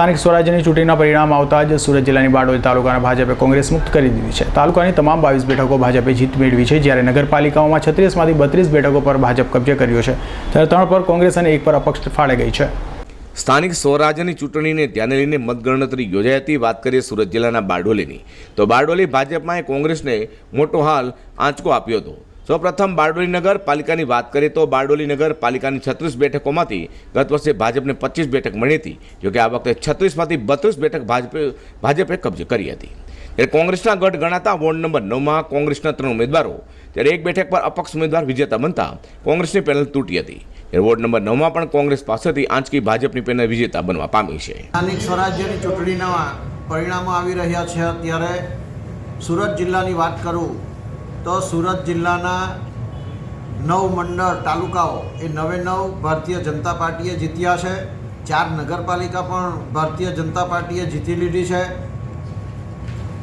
સ્થાનિક સ્વરાજ્યની ચૂંટણીના પરિણામ આવતા જ સુરત જિલ્લાની બારડોલી તાલુકાને ભાજપે કોંગ્રેસ મુક્ત કરી દીધી છે. તાલુકાની તમામ બાવીસ બેઠકો ભાજપે જીત મેળવી છે, જ્યારે નગરપાલિકાઓમાં છત્રીસમાંથી બત્રીસ બેઠકો પર ભાજપ કબજે કર્યો છે ત્યારે ત્રણ પર કોંગ્રેસ અને એક પર અપક્ષ ફાળે ગઈ છે. સ્થાનિક સ્વરાજ્યની ચૂંટણીને ધ્યાને લઈને મતગણતરી યોજાઈ હતી. વાત કરીએ સુરત જિલ્લાના બારડોલીની, તો બારડોલી ભાજપમાં કોંગ્રેસને મોટો હાલ આંચકો આપ્યો હતો. સૌપ્રથમ બારડોલી નગરપાલિકાની વાત કરીએ તો બારડોલી નગરપાલિકાની છત્રીસ બેઠકોમાંથી ગત વર્ષે ભાજપને પચીસ બેઠક મળી હતી, જોકે આ વખતે છત્રીસમાંથી બત્રીસ બેઠક ભાજપે ભાજપે કબજે કરી હતી. ત્યારે કોંગ્રેસના ગઢ ગણાતા વોર્ડ નંબર નવમાં કોંગ્રેસના ત્રણ ઉમેદવારો, ત્યારે એક બેઠક પર અપક્ષ ઉમેદવાર વિજેતા બનતા કોંગ્રેસની પેનલ તૂટી હતી. ત્યારે વોર્ડ નંબર નવમાં પણ કોંગ્રેસ પાસેથી આંચકી ભાજપની પેનલ વિજેતા બનવા પામી છે. સ્થાનિક સ્વરાજ્યની ચૂંટણીના પરિણામો આવી રહ્યા છે. ત્યારે સુરત જિલ્લાની વાત કરું તો સુરત જિલ્લાના નવ મંડળ તાલુકાઓ એ નવે નવ ભારતીય જનતા પાર્ટીએ જીત્યા છે. ચાર નગરપાલિકા પણ ભારતીય જનતા પાર્ટીએ જીતી લીધી છે.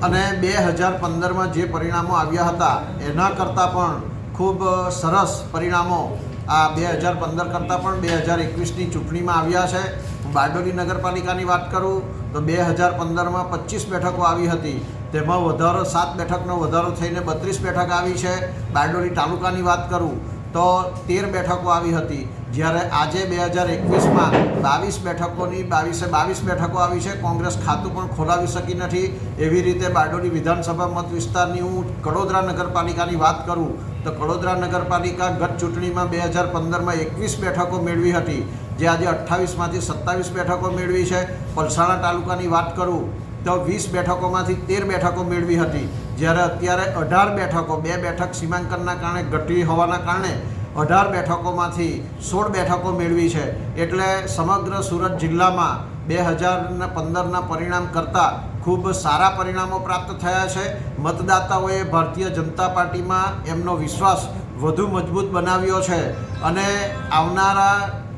અને બે હજાર પંદરમાં જે પરિણામો આવ્યા હતા, એના કરતાં પણ ખૂબ સરસ પરિણામો આ બે હજાર પંદર કરતાં પણ બે હજાર એકવીસની ચૂંટણીમાં આવ્યા છે. બારડોલી નગરપાલિકાની વાત કરું તો બે હજાર પંદરમાં પચીસ બેઠકો આવી હતી. તેમાં વધારો, સાત બેઠકનો વધારો થઈને બત્રીસ બેઠક આવી છે. બારડોલી તાલુકાની વાત કરું તો તેર બેઠકો આવી હતી. જ્યારે આજે બે હજાર એકવીસમાં બાવીસ બેઠકોની, બાવીસે બાવીસ બેઠકો આવી છે. કોંગ્રેસ ખાતું પણ ખોલાવી શકી નથી. એવી રીતે બારડોલી વિધાનસભા મત વિસ્તારની હું કડોદરા નગરપાલિકાની વાત કરું તો કડોદરા નગરપાલિકા ગત ચૂંટણીમાં બે હજાર પંદરમાં એકવીસ બેઠકો મેળવી હતી. જે આજે અઠ્ઠાવીસમાંથી સત્તાવીસ બેઠકો મેળવી છે. પલસાણા તાલુકાની વાત કરું તો વીસ બેઠકોમાંથી તેર બેઠકો મેળવી હતી. જ્યારે અત્યારે અઢાર બેઠકો, બે બેઠક સીમાંકનના કારણે ઘટી હોવાના કારણે અઢાર બેઠકોમાંથી સોળ બેઠકો મેળવી છે. એટલે સમગ્ર સુરત જિલ્લામાં બે હજારના પંદરના પરિણામ કરતાં ખૂબ સારા પરિણામો પ્રાપ્ત થયા છે. મતદાતાઓએ ભારતીય જનતા પાર્ટીમાં એમનો વિશ્વાસ વધુ મજબૂત બનાવ્યો છે. અને આવનારા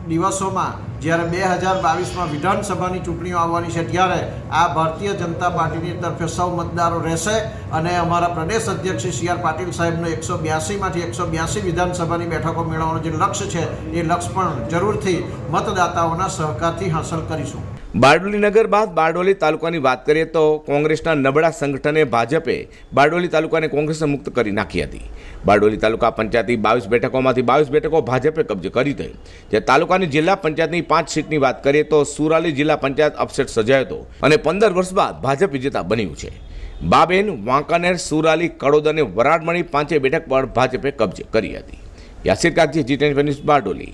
દિવસોમાં જ્યારે બે હજાર બાવીસમાં વિધાનસભાની ચૂંટણીઓ આવવાની છે, ત્યારે આ ભારતીય જનતા પાર્ટીની તરફે સૌ મતદારો રહેશે અને અમારા પ્રદેશ અધ્યક્ષ સી આર પાટીલ સાહેબનો એકસો બ્યાસીમાંથી એકસો બ્યાસી વિધાનસભાની બેઠકો મેળવવાનું જે લક્ષ્ય છે, એ લક્ષ્ય પણ જરૂરથી મતદાતાઓના સહકારથી હાંસલ કરીશું. બારડોલી નગર બાદ બારડોલી તાલુકાની વાત કરીએ તો કોંગ્રેસના નબળા સંગઠને ભાજપે બારડોલી તાલુકાને કોંગ્રેસે મુક્ત કરી નાખી હતી. બારડોલી તાલુકા પંચાયતની બાવીસ બેઠકોમાંથી બાવીસ બેઠકો ભાજપે કબજે કરી હતી જે તાલુકાની જિલ્લા પંચાયતની પાંચ સીટની વાત કરીએ તો સુરાલી જિલ્લા પંચાયત અપસેટ સર્જાયો હતો અને પંદર વર્ષ બાદ ભાજપ વિજેતા બન્યું છે. બાબેન, વાંકાનેર, સુરાલી કડોદ અને વરાડમણી પાંચે બેઠક પર ભાજપે કબજે કરી હતી. યાસિર કાગજી જી બારડોલી.